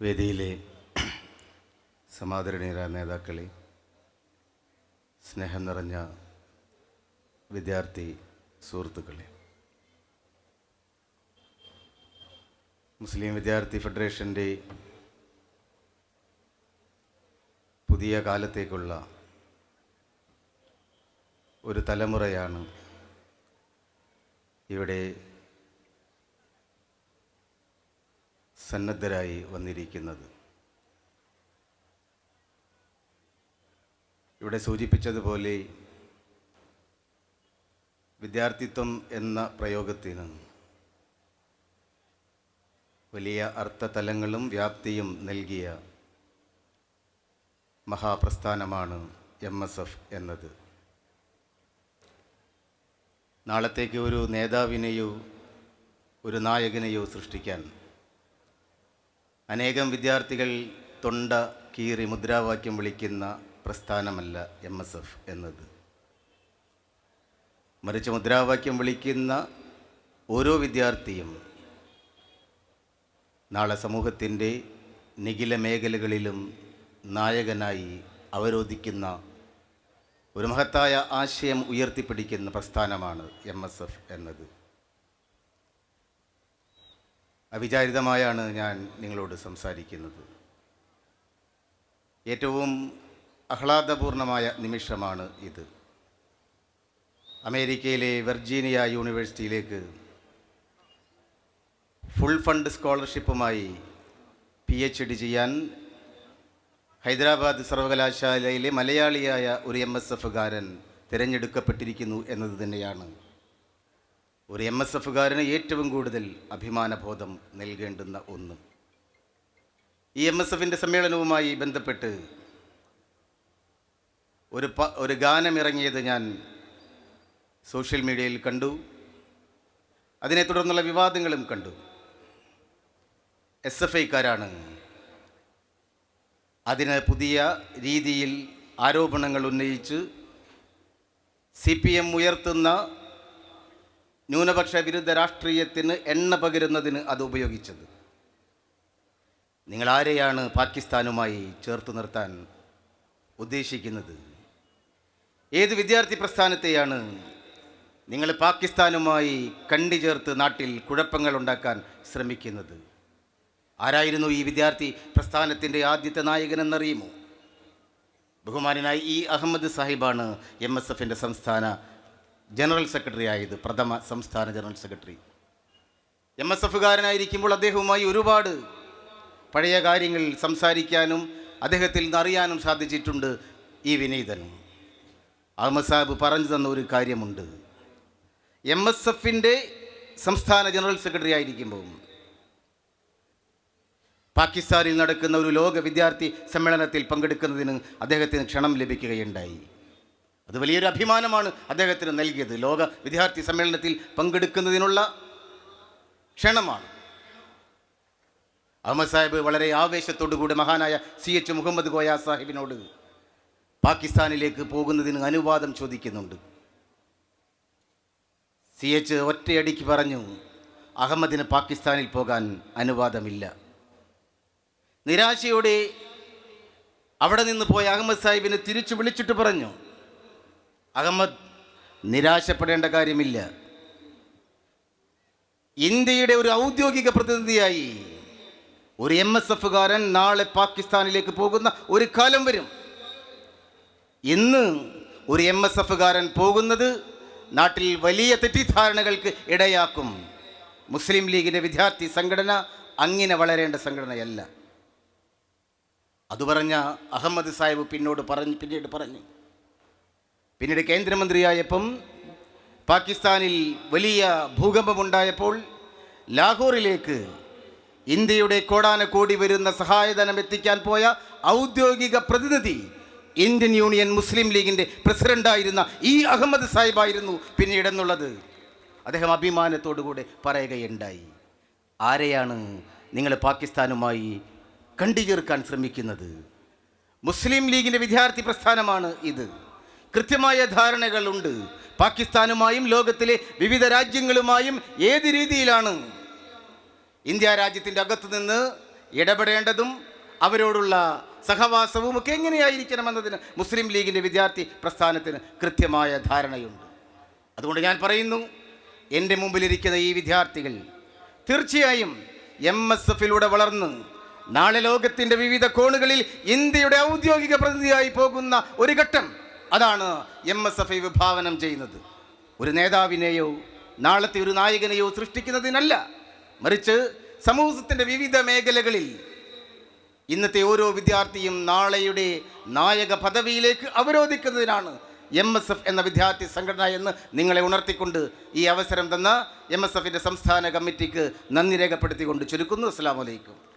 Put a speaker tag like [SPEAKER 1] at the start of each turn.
[SPEAKER 1] വേദിയിലെ സമാദരണീയരായ നേതാക്കളെ സ്നേഹം നിറഞ്ഞ വിദ്യാർത്ഥി സുഹൃത്തുക്കളെ. മുസ്ലിം വിദ്യാർത്ഥി ഫെഡറേഷന്റെ പുതിയ കാലത്തേക്കുള്ള ഒരു തലമുറയാണ് ഇവിടെ സന്നദ്ധരായി വന്നിരിക്കുന്നത്. ഇവിടെ സൂചിപ്പിച്ചതുപോലെ വിദ്യാർത്ഥിത്വം എന്ന പ്രയോഗത്തിന് വലിയ അർത്ഥതലങ്ങളും വ്യാപ്തിയും നൽകിയ മഹാപ്രസ്ഥാനമാണ് എം എസ് എഫ് എന്നത്. നാളത്തേക്ക് ഒരു നേതാവിനെയോ ഒരു നായകനെയോ സൃഷ്ടിക്കാൻ അനേകം വിദ്യാർത്ഥികൾ തൊണ്ട കീറി മുദ്രാവാക്യം വിളിക്കുന്ന പ്രസ്ഥാനമല്ല എം എസ് എഫ് എന്നത്. മറിച്ച് മുദ്രാവാക്യം വിളിക്കുന്ന ഓരോ വിദ്യാർത്ഥിയും നാളെ സമൂഹത്തിന്റെ നിഖില മേഖലകളിലും നായകനായി അവരോധിക്കുന്ന ഒരു മഹത്തായ ആശയം ഉയർത്തിപ്പിടിക്കുന്ന പ്രസ്ഥാനമാണ് എം എസ് എഫ് എന്നത്. അവിചാരിതമായാണ് ഞാൻ നിങ്ങളോട് സംസാരിക്കുന്നത്. ഏറ്റവും ആഹ്ലാദപൂർണമായ നിമിഷമാണ് ഇത്. അമേരിക്കയിലെ വെർജീനിയ യൂണിവേഴ്സിറ്റിയിലേക്ക് ഫുൾ ഫണ്ട് സ്കോളർഷിപ്പുമായി പി എച്ച് ഡി ചെയ്യാൻ ഹൈദരാബാദ് സർവകലാശാലയിലെ മലയാളിയായ ഒരു എം എസ് എഫുകാരൻ തിരഞ്ഞെടുക്കപ്പെട്ടിരിക്കുന്നു എന്നത് തന്നെയാണ്. ഒരു എം എസ് എഫുകാരന് ഏറ്റവും കൂടുതൽ അഭിമാനബോധം നൽകേണ്ടുന്ന ഒന്ന്. ഈ എം എസ് എഫിന്റെ സമ്മേളനവുമായി ബന്ധപ്പെട്ട് ഒരു പ ഒരു ഗാനമിറങ്ങിയത് ഞാൻ സോഷ്യൽ മീഡിയയിൽ കണ്ടു. അതിനെ തുടർന്നുള്ള വിവാദങ്ങളും കണ്ടു. എസ് എഫ് ഐക്കാരാണ് അതിന് പുതിയ രീതിയിൽ ആരോപണങ്ങൾ ഉന്നയിച്ച് സി പി എം ഉയർത്തുന്ന ന്യൂനപക്ഷ വിരുദ്ധ രാഷ്ട്രീയത്തിന് എണ്ണ പകരുന്നതിന് അത് ഉപയോഗിച്ചത്. നിങ്ങളാരെയാണ് പാകിസ്ഥാനുമായി ചേർത്ത് നിർത്താൻ ഉദ്ദേശിക്കുന്നത്? ഏത് വിദ്യാർത്ഥി പ്രസ്ഥാനത്തെയാണ് നിങ്ങൾ പാകിസ്ഥാനുമായി കണ്ടി ചേർത്ത് നാട്ടിൽ കുഴപ്പങ്ങൾ ഉണ്ടാക്കാൻ ശ്രമിക്കുന്നത്? ആരായിരുന്നു ഈ വിദ്യാർത്ഥി പ്രസ്ഥാനത്തിന്റെ ആദ്യത്തെ നായകനെന്നറിയുമോ? ബഹുമാനനായി ഇ അഹമ്മദ് സാഹിബാണ് എം എസ് എഫിന്റെ സംസ്ഥാന ജനറൽ സെക്രട്ടറി ആയത് പ്രഥമ സംസ്ഥാന ജനറൽ സെക്രട്ടറി. എം എസ് എഫുകാരനായിരിക്കുമ്പോൾ അദ്ദേഹവുമായി ഒരുപാട് പഴയ കാര്യങ്ങൾ സംസാരിക്കാനും അദ്ദേഹത്തിൽ നിന്ന് അറിയാനും സാധിച്ചിട്ടുണ്ട് ഈ വിനീതനും. അഹമ്മദ് സാഹിബ് പറഞ്ഞു തന്ന ഒരു കാര്യമുണ്ട്. എം എസ് എഫിന്റെ സംസ്ഥാന ജനറൽ സെക്രട്ടറി ആയിരിക്കുമ്പോൾ പാകിസ്ഥാനിൽ നടക്കുന്ന ഒരു ലോക വിദ്യാർത്ഥി സമ്മേളനത്തിൽ പങ്കെടുക്കുന്നതിന് അദ്ദേഹത്തിന് ക്ഷണം ലഭിക്കുകയുണ്ടായി. അത് വലിയൊരു അഭിമാനമാണ് അദ്ദേഹത്തിന് നൽകിയത്. ലോക വിദ്യാർത്ഥി സമ്മേളനത്തിൽ പങ്കെടുക്കുന്നതിനുള്ള ക്ഷണമാണ്. അഹമ്മദ് സാഹിബ് വളരെ ആവേശത്തോടുകൂടി മഹാനായ സി എച്ച് മുഹമ്മദ് ഗോയ സാഹിബിനോട് പാകിസ്ഥാനിലേക്ക് പോകുന്നതിന് അനുവാദം ചോദിക്കുന്നുണ്ട്. സി എച്ച് ഒറ്റയടിക്ക് പറഞ്ഞു അഹമ്മദിന് പാകിസ്ഥാനിൽ പോകാൻ അനുവാദമില്ല. നിരാശയോടെ അവിടെ നിന്ന് പോയ അഹമ്മദ് സാഹിബിനെ തിരിച്ചു വിളിച്ചിട്ട് പറഞ്ഞു അഹമ്മദ് നിരാശപ്പെടേണ്ട കാര്യമില്ല. ഇന്ത്യയുടെ ഒരു ഔദ്യോഗിക പ്രതിനിധിയായി ഒരു എം എസ് എഫുകാരൻ നാളെ പാകിസ്ഥാനിലേക്ക് പോകുന്ന ഒരു കാലം വരും. ഇന്ന് ഒരു എം എസ് എഫുകാരൻ പോകുന്നത് നാട്ടിൽ വലിയ തെറ്റിദ്ധാരണകൾക്ക് ഇടയാക്കും. മുസ്ലിം ലീഗിന്റെ വിദ്യാർത്ഥി സംഘടന അങ്ങനെ വളരേണ്ട സംഘടനയല്ല. അത് പറഞ്ഞ അഹമ്മദ് സാഹിബ് പിന്നോട് പറഞ്ഞ് പിന്നീട് പറഞ്ഞു. പിന്നീട് കേന്ദ്രമന്ത്രിയായപ്പം പാകിസ്ഥാനിൽ വലിയ ഭൂകമ്പമുണ്ടായപ്പോൾ ലാഹോറിലേക്ക് ഇന്ത്യയുടെ കോടാനക്കോടി വരുന്ന സഹായധനം എത്തിക്കാൻ പോയ ഔദ്യോഗിക പ്രതിനിധി ഇന്ത്യൻ യൂണിയൻ മുസ്ലിം ലീഗിന്റെ പ്രസിഡന്റായിരുന്ന ഇ അഹമ്മദ് സാഹിബായിരുന്നു പിന്നീട് എന്നുള്ളത് അദ്ദേഹം അഭിമാനത്തോടുകൂടെ പറയുകയുണ്ടായി. ആരെയാണ് നിങ്ങൾ പാകിസ്ഥാനുമായി കണ്ടു ചേർക്കാൻ ശ്രമിക്കുന്നത്? മുസ്ലിം ലീഗിന്റെ വിദ്യാർത്ഥി പ്രസ്ഥാനമാണ് ഇത്. കൃത്യമായ ധാരണകളുണ്ട്. പാകിസ്ഥാനുമായും ലോകത്തിലെ വിവിധ രാജ്യങ്ങളുമായും ഏത് രീതിയിലാണ് ഇന്ത്യ രാജ്യത്തിന്റെ അകത്തു നിന്ന് ഇടപെടേണ്ടതും അവരോടുള്ള സഹവാസവും ഒക്കെ എങ്ങനെയായിരിക്കണമെന്നതിന് മുസ്ലിം ലീഗിന്റെ വിദ്യാർത്ഥി പ്രസ്ഥാനത്തിന് കൃത്യമായ ധാരണയുണ്ട്. അതുകൊണ്ട് ഞാൻ പറയുന്നു എന്റെ മുമ്പിലിരിക്കുന്ന ഈ വിദ്യാർത്ഥികൾ തീർച്ചയായും എം എസ് എഫിലൂടെ വളർന്ന് നാളെ ലോകത്തിന്റെ വിവിധ കോണുകളിൽ ഇന്ത്യയുടെ ഔദ്യോഗിക പ്രതിനിധിയായി പോകുന്ന ഒരു ഘട്ടം അതാണ് എം എസ് എഫ് ഐ വിഭാവനം ചെയ്യുന്നത്. ഒരു നേതാവിനെയോ നാളത്തെ ഒരു നായകനെയോ സൃഷ്ടിക്കുന്നതിനല്ല. മറിച്ച് സമൂഹത്തിന്റെ വിവിധ മേഖലകളിൽ ഇന്നത്തെ ഓരോ വിദ്യാർത്ഥിയും നാളെയുടെ നായക പദവിയിലേക്ക് അവരോധിക്കുന്നതിനാണ് എം എസ് എഫ് എന്ന വിദ്യാർത്ഥി സംഘടന എന്ന് നിങ്ങളെ ഉണർത്തിക്കൊണ്ട് ഈ അവസരം തന്ന എം എസ് എഫിന്റെ സംസ്ഥാന കമ്മിറ്റിക്ക് നന്ദി രേഖപ്പെടുത്തിക്കൊണ്ട് ചുരുക്കുന്നു. അസ്സാം വലൈക്കും